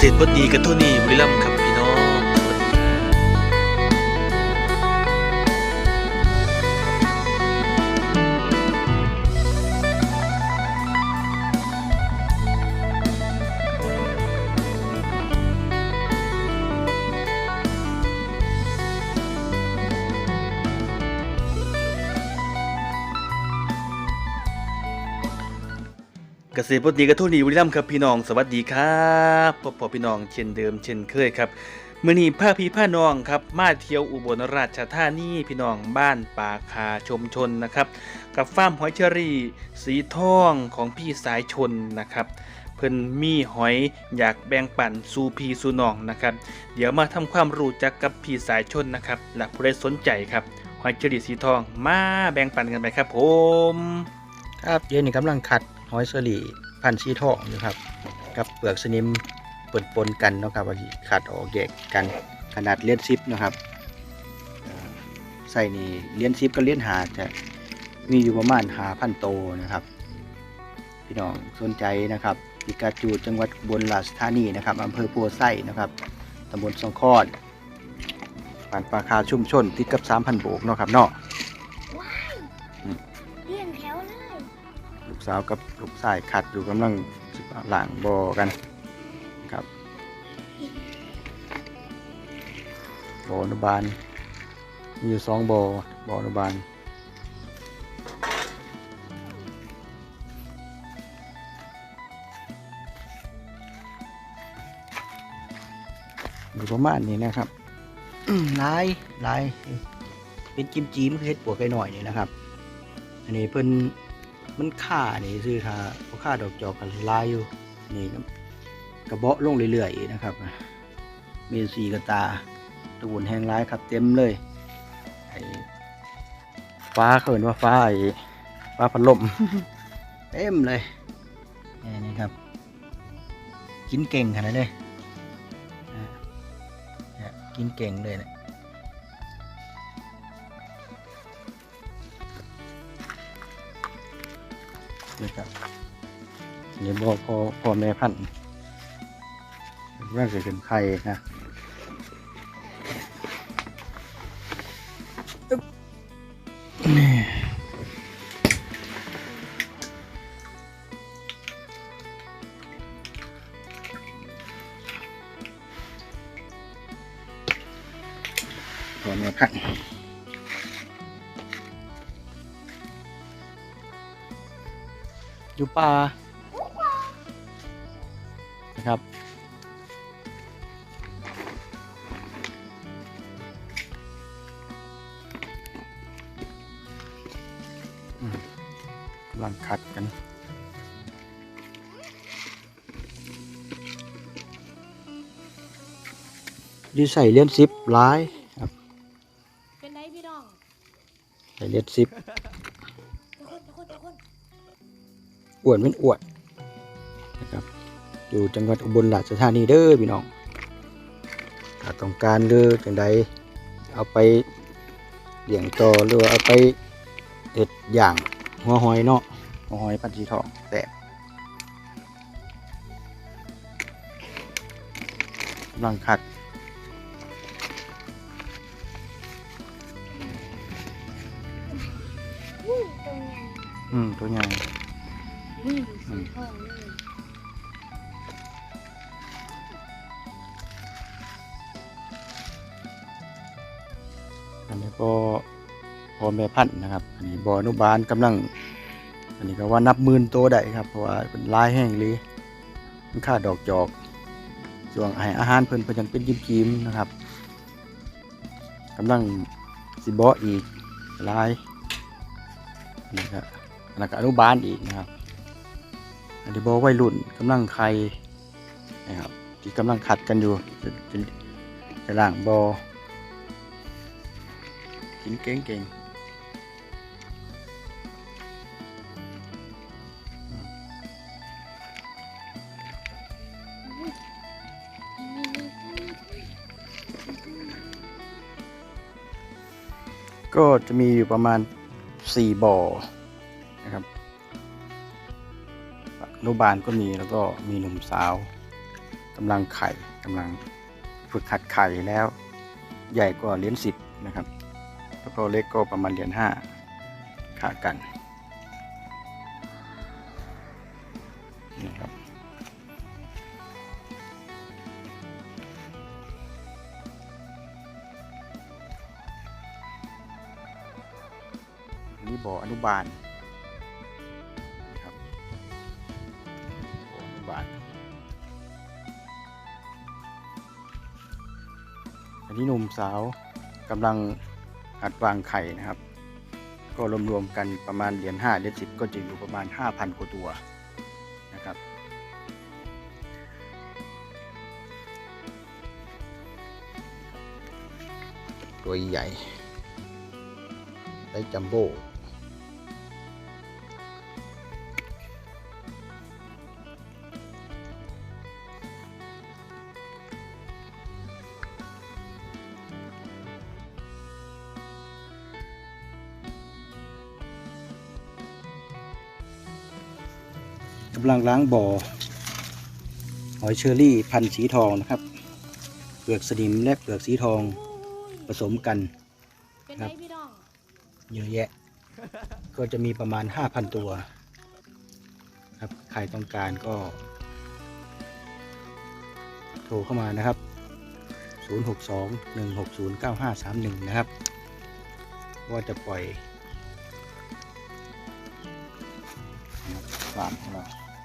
ษตรพอดีกับโทนี่บุรีรัมย์ครับ เกษตรพอดีกับโทนี่บุรีรัมครับพี่น้องสวัสดีครับพบพอพี่น้องเช่นเดิมเช่นเคยครับมื้อนี้พาพี่พาน้องครับมาเที่ยวอุบลราชธานีพี่น้องบ้านป่าคาชมชนนะครับ กับฟาร์มหอยเชอรี่สีทองของพี่สายชนนะครับเพิ่นมีหอยอยากแบ่งปันสู่พี่สู่น้องนะครับ เดี๋ยวมาทำความรู้จักกับพี่สายชนนะครับและผู้ใดสนใจครับ หอยเชอรี่สีทองมาแบ่งปันกันไปครับผม ครับเดี๋ยวนี้กำลังขัด หอยเชอรี่พันธุ์ชีทองอยู่ครับกับเปลือกสนิมปนปนๆกันเนาะครับว่าสิขัดออกแยกกันขนาดเลียนซิปนะครับเอ่อใส่นี่เลียนซิปก็เลียนหาจะมีอยู่ประมาณหาพันโตนะครับ พี่น้องสนใจนะครับพิกาจูจังหวัดอุบนราชธานีนะครับอำเภอพัวไส้นะครับตำบลสองคอนผ่านปลาคาชุ่มชนติดกับ3,000โบกเนาะครับเนาะว้ายเรียงแถวเลย ลูกสาวกับลูกชายขัดอยู่กำลังหลังบอกันครับบอนุบาลมีอยู่สองบอบอนุบาลอยู่ประมาณนี้นะครับลายลายเป็นจิ้มจิ้มคือเฮ็ดปัวไก่หน่อยนี่นะครับ อันนี้เพิ่น มันค่านี่ซื้อค่าพวกค่าดอกจอกกันลายอยู่นี่ก็กระเบาะลงเรื่อยๆนะครับเมีสีกระตาตะวนแห้งร้ายครับเต็มเลยไอ้ฟ้าเขินว่าฟ้าไอ้ฟ้าพัดลมเต็มเลยนี่นี่ครับ กินเก่งขนาดเลยอ่าเนี่ยกินเก่งเลยเนี่ย นี่ครับนี่บ่พอพอแม่พันธุ์ร่างเกิดเป็นไข่นะอึ๊บนี่พอแม่พันธุ์ อยู่ป่านะครับอืมกำลังขัดกันดีใส่เลียนซิปร้ายครับ เป็นไรพี่น้อง ใส่เลียนซิป อ้วนเป็นอ้วนนะครับ อยู่จังหวัดอุบลราชธานีเด้อพี่น้องถ้าต้องการหรือจังใดเอาไปเลี้ยงต่อหรือเอาไปเห็ดอย่างหัวหอยเนาะหัวหอยพันธุ์สีทองแซ่บกำลังขัดอืม ตัวใหญ่ สีทองเลยอันนี้ก็พอแม่พันธุ์นะครับ อันนี้บออนุบาลกำลัง อันนี้ก็ว่านับหมื่นตัวได้ครับ เพราะว่าเป็นลายแห้งเลยมันค่าดอกจอกส่วนให้อาหารเพิ่นเพิ่นยังเป็นยิ้มกิมนะครับกำลังสิบออีกลายนี่ครับอันนั้นก็อนุบาลอีกนะครับ อันนี้บอวัยรุ่นกำลังไข่นะครับที่กำลังขัดกันอยู่จะจะล่างบอกินเก่งเก่งก็จะมีอยู่ประมาณสี่บ่อ นุบาลก็มีแล้วก็มีหนุ่มสาวกำลังไข่กำลังฝึกหัดไข่แล้ว ใหญ่กว่าเหรียญสิบนะครับ แล้วก็เล็กก็ประมาณเหรียญห้าขากันนี่ครับนนี้บ่ออนุบาล บ่ออนุบาลอันนี้หนุ่มสาวกำลังหัดวางไข่นะครับ ก็รวมๆกันประมาณเหรียญ5เหรียญ10 ก็จะอยู่ประมาณ 5,000กว่าตัวนะครับตัวใหญ่ไซส์จัมโบ้ กำลังล้างบ่อ หอยเชอรี่พันธุ์สีทองนะครับ เปลือกสนิมและเปลือกสีทองผสมกันเป็นไรพี่น้องเยอะแยะ ก็จะมีประมาณ 5,000 ตัว ครับใครต้องการก็ โทรเข้ามานะครับ 062 160 9531 นะครับ ว่าจะปล่อยฟาร์มของเรา